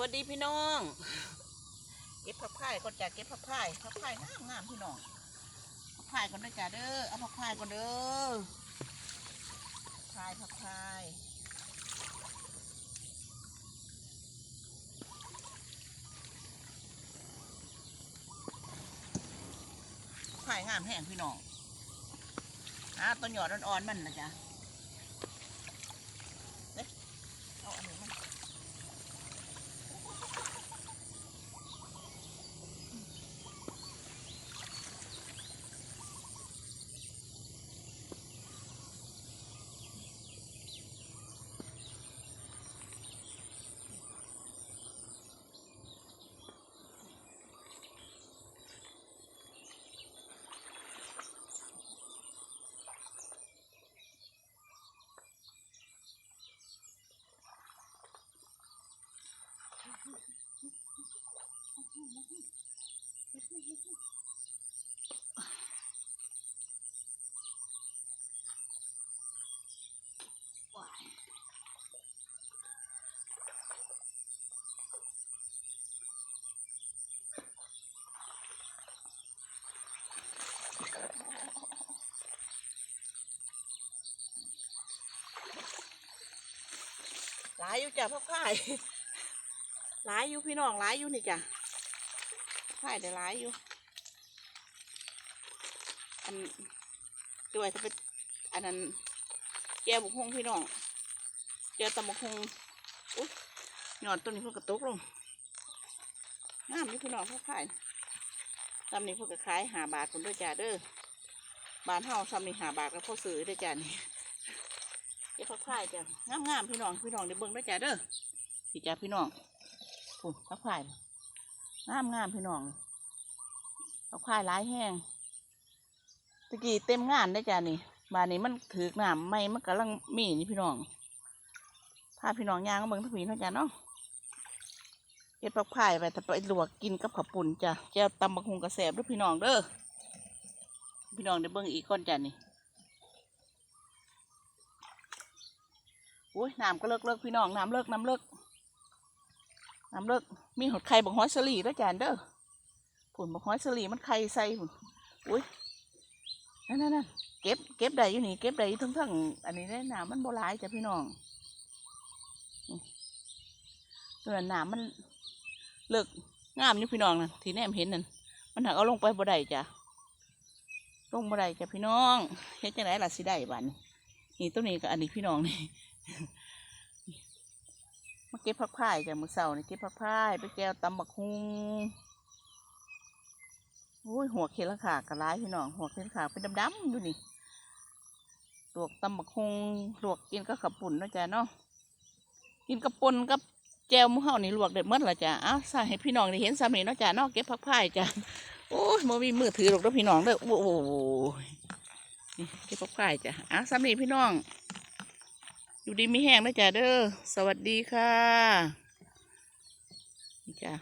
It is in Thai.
วัสดีพี่น้อง เก็บผักพายก่อนจ้ะเก็บผักพายผักพายงามงามพี่น้องผักพายก่อนนะจ้ะเด้อเอาผักพายก่อนเด้อผักพายผักพายผักพายงามแห้งพี่น้องอ่าต้นหยอดอ่อนๆมันนะจ๊ะ หลายอยู่จ้ะพ่อพายหลายอยู่พี่น้องหลายอยู่นี่จ้ะพายแต่หลายอยู่อันด้วยถ้าเป็นอันนั้นแก้วบุกฮงพี่น้องแก้วตำบุกฮงอุ๊ยหยอดต้นนี้เพิ่งกระตุกลงงามอยู่พี่น้องพ่อพายตำนี้เพิ่งกระขายหาบาทคนด้วยจ้าเด้อบานเฮาซ้ำนี่หาบาทก็พ่อซื้อด้วยจ้านี่ เก็บผักพายจ้ะงามงามพี่น้องพี่น้องเดี๋ยวเบิ่งด้วยจ้ะเด้อพี่จ้าพี่น้องโอ้ผักพายงามงามพี่น้องผักพายหลายแห้งตะกี้เต็มงานได้จ้ะนี่บานนี้มันถือกน้ำไม่มันกำลังมีนี่พี่น้องพาพี่น้องย่างมาเบิ่งทั้งผีเนาะจ้ะเนาะเก็บผักพายไปแต่ไปลวกกินกับข้าปุ่นจ้ะแจ่วตำบักฮุงกระแสบด้วยพี่น้องเด้อพี่น้องเดี๋ยวเบิ่งอีกก้อนจ้ะนี่ อ้ยน้ำก็เลิกเลิกพี่น้องน้ำเลิกน้ำเลิกน้ำเลิกมีหดไข่บักฮอยสลีด้วยจานเด้อผุนบักฮอยสลีมันไข่ใส่ผุนอุ้ยนั่นนั่นนั่นเก็บเก็บได้อยู่นี่เก็บได้ทั้งทั้งอันนี้ได้น้ำมันโบราณจ้ะพี่น้องนี่อน้ำมันเลิกงามอยู่พี่น้องนะทีแนมเห็นนั่นมันหักเอาลงไปบ่ได้จ้ะลงบ่ได้จ้ะพี่น้องเฮ็ดจังไดล่ะสิได้บ้านนี้นี่ต้นนี้กับอันนี้พี่น้องนี่ มาเก็บผักพายจ้ะมือเสาร์นี่เก็บผักพายไปแก้วตำบักฮุงโอ้ยหัวเคลขากระไรพี่น้องหัวเคลขาเป็นดำๆอยู่นี่ลวกตำบักฮุงลวกกินก็ขับปุ่นนะจ้ะเนาะกินกับปนกับแจวหมูเฮานี่ลวกเด็ดเมื่อละจ้ะอ้าวใส่ให้พี่น้องได้เห็นสามีเนาะจ้ะเนาะเก็บผักพายจ้ะโอ้ยมมีมือถือหรอกเด้อพี่น้องเด้อโอ้โหเก็บผักพายจ้ะอ้าวสามีพี่น้อง อยู่ดีมีแห้งนะจ๊ะเด้อ สวัสดีค่ะนี่จ้ะ